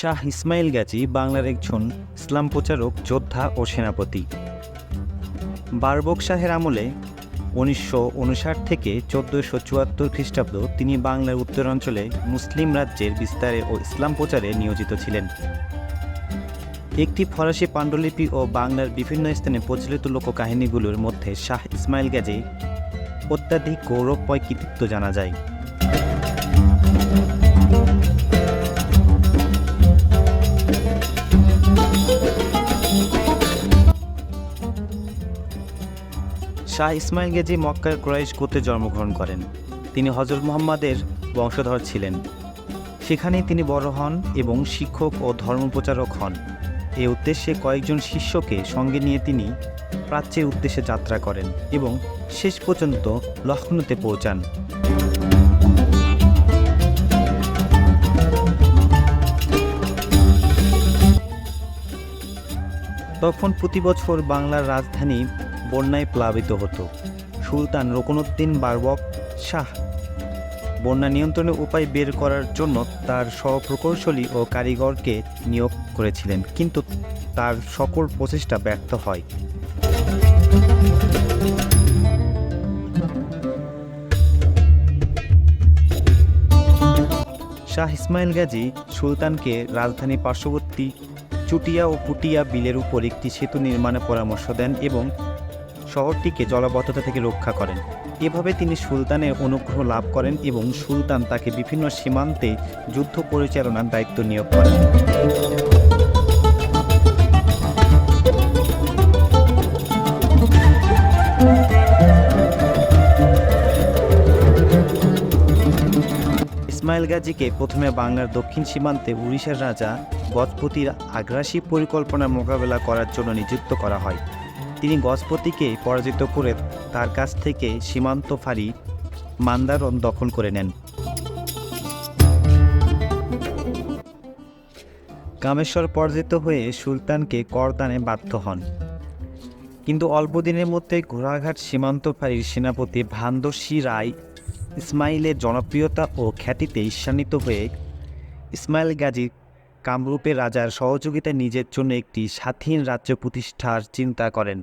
শাহ ইসমাইল গাজী বাংলার একজন ইসলাম প্রচারক, যোদ্ধা ও সেনাপতি। বারবক শাহের আমলে উনিশশো উনষাট থেকে চোদ্দোশো চুয়াত্তর খ্রিস্টাব্দ তিনি বাংলার উত্তরাঞ্চলে মুসলিম রাজ্যের বিস্তারে ও ইসলাম প্রচারে নিয়োজিত ছিলেন। একটি ফরাসি পাণ্ডুলিপি ও বাংলার বিভিন্ন স্থানে প্রচলিত লোককাহিনীগুলোর মধ্যে শাহ ইসমাইল গাজী অত্যাধিক গৌরবময় কৃতিত্ব জানা যায়। শাহ ইসমাইল গেজি মক্কার ক্রয়েশ গোত্রে জন্মগ্রহণ করেন। তিনি হজরত মুহাম্মাদের বংশধর ছিলেন। সেখানেই তিনি বড় হন এবং শিক্ষক ও ধর্মপ্রচারক হন। এ উদ্দেশ্যে কয়েকজন শিষ্যকে সঙ্গে নিয়ে তিনি প্রাচ্যের উদ্দেশ্যে যাত্রা করেন এবং শেষ পর্যন্ত লখনৌতে পৌঁছান। তখন প্রতি বছর বাংলার রাজধানী বন্যায় প্লাবিত হতো। সুলতান রকনুদ্দিন বারবক শাহ। বন্যা নিয়ন্ত্রণের উপায় বের করার জন্য তার সহপ্রকৌশলী ও কারিগরকে নিয়োগ করেছিলেন, কিন্তু তার সকল প্রচেষ্টা ব্যর্থ হয়। শাহ ইসমাইল গাজী সুলতানকে রাজধানী পার্শ্ববর্তী চুটিয়া ও পুটিয়া বিলের উপর একটি সেতু নির্মাণের পরামর্শ দেন এবং শহরটিকে জলাবদ্ধতা থেকে রক্ষা করেন। এভাবে তিনি সুলতানের অনুগ্রহ লাভ করেন এবং সুলতান তাকে বিভিন্ন সীমান্তে যুদ্ধ পরিচালনার দায়িত্ব নিয়োগ করেন। ইসমাইল গাজীকে প্রথমে বাংলার দক্ষিণ সীমান্তে উড়িষ্যার রাজা গজপতির আগ্রাসী পরিকল্পনার মোকাবেলা করার জন্য নিযুক্ত করা হয়। গজপতিকে পরাজিত করে তার কাছ থেকে সীমান্ত ফাঁড়ি, মান্দারণ দখল করে নেন। কামেশ্বর পরাজিত হয়ে সুলতানকে করদানে বাধ্য হন। কিন্তু অল্প দিনের মধ্যে ঘোড়াঘাট সীমান্ত ফাঁড়ির সেনাপতি ভান্দসী রায় ইসমাইলের জনপ্রিয়তা ও খ্যাতিতে ঈর্ষান্বিত হয়ে ইসমাইল গাজী কামরূপের রাজার সহযোগিতায় নিজের জন্য একটি স্বাধীন রাজ্য প্রতিষ্ঠার চিন্তা করেন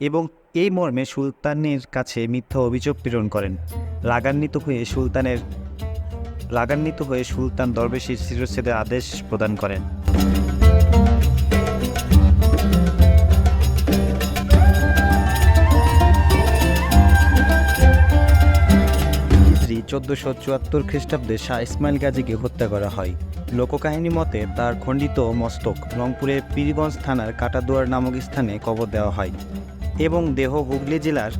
এবং এই মর্মে সুলতানের কাছে মিথ্যা অভিযোগ প্রেরণ করেন। রাগান্বিত হয়ে সুলতানের রাগান্বিত হয়ে সুলতান দরবেশির শিরচ্ছেদের আদেশ প্রদান করেন। চোদ্দোশো চুয়াত্তর খ্রিস্টাব্দে শাহ ইসমাইল গাজীকে হত্যা করা হয়। লোককাহিনী মতে তার খণ্ডিত মস্তক রংপুরের পীরগঞ্জ থানার কাটাদুয়ার নামক স্থানে কবর দেওয়া হয় এবং দেহ হুগলি জেলার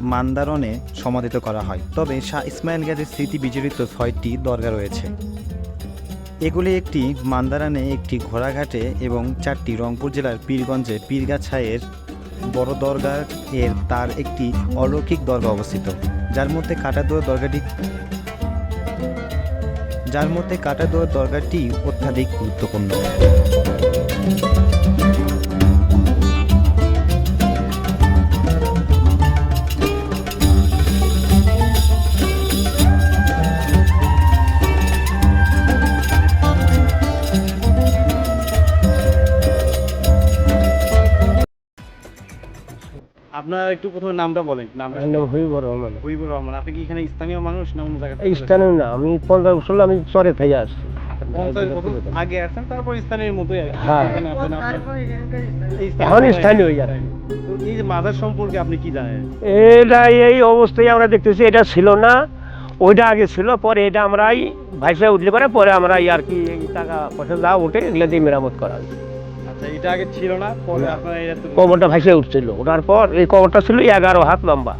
মান্দারণে সমাধিত করা হয়। তবে শাহ ইসমাইল গাজীর স্মৃতি বিজড়িত ছয়টি দরগা রয়েছে। এগুলি একটি মান্দারানে একটি ঘোড়াঘাটে এবং চারটি রংপুর জেলার পীরগঞ্জে পীরগাছায়ের বড় দরগা এর তার একটি অলৌকিক দরগা অবস্থিত। যার মধ্যে কাটাদুয়ার দরগাটি যার মধ্যে কাটা দেওয়ার দরকারটি অত্যাধিক গুরুত্বপূর্ণ। আপনার একটু প্রথমে নামটা বলেন নামটা নাম রহমান। রহমান আপনি কি এখানে স্থানীয় মানুষ না অন্য জায়গা এই স্থানীয় না আমি পঞ্চাশ বছর আমি চরে থেকে আসছি। আগে আসছেন তারপর স্থানীয় মতোই হ্যাঁ। এখানে স্থানীয়- যারা এই যে মাজার সম্পর্কে আপনি কি জানেন? এটা এই অবস্থায় আমরা দেখতেছি এটা ছিল না ওইটা আগে ছিল পরে এটা আমরা এই ভাইসা উঠলে পরে পরে আমরা আর কি টাকা পয়সা যা উঠে এগুলো দিয়ে মেরামত করা হয়েছে। আচ্ছা এটা আগে ছিল না পরে। আপনারা এটা কবরটা ভাইসা উঠছিল। ওঠার পর এই কবরটা ছিল এগারো হাত লম্বা।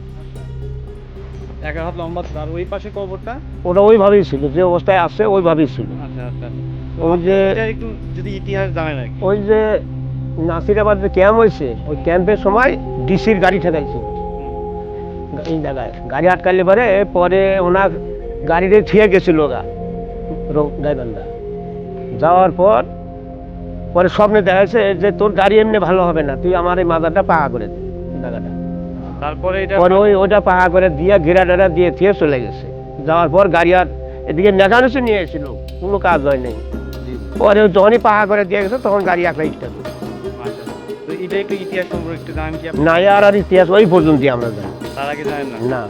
এক হাত লম্বা আর ওই পাশে কবরটা? ওটা ওইভাবেই ছিল যে অবস্থায় আছে ওইভাবেই ছিল। আচ্ছা আচ্ছা ওই যে একটু যদি ইতিহাস জানেন আর ওই যে নাসিরাবাদ যে ক্যাম্প হয়েছে ওই ক্যাম্পের সময় ডিসির গাড়ি ঠেকাইছিল এই জায়গায়। গাড়ি আটকালে পরে পরে ওনার গাড়িতে থিয়ে গেছিল গা ড্রাইভারটা যাওয়ার পর পরে স্বপ্নে দেখা যাচ্ছে যে তোর গাড়ি এমনি ভালো হবে না তুই আমার এই মাদারটা পাহা করে দে জায়গাটা তারপরে পরে ওই ওইটা পাহা করে দিয়ে ঘেরা টেরা দিয়ে থিয়ে চলে গেছে। যাওয়ার পর গাড়ি আর এদিকে নেচানেচে নিয়ে এসেছিল কোনো কাজ হয় নাই। পরে যখনই পাহা করে দিয়ে গেছে তখন গাড়ি একলা আচ্ছা আপনি? না আর আর ইতিহাস ওই পর্যন্তই আমরা জানি। তার আগে জানেন না? না।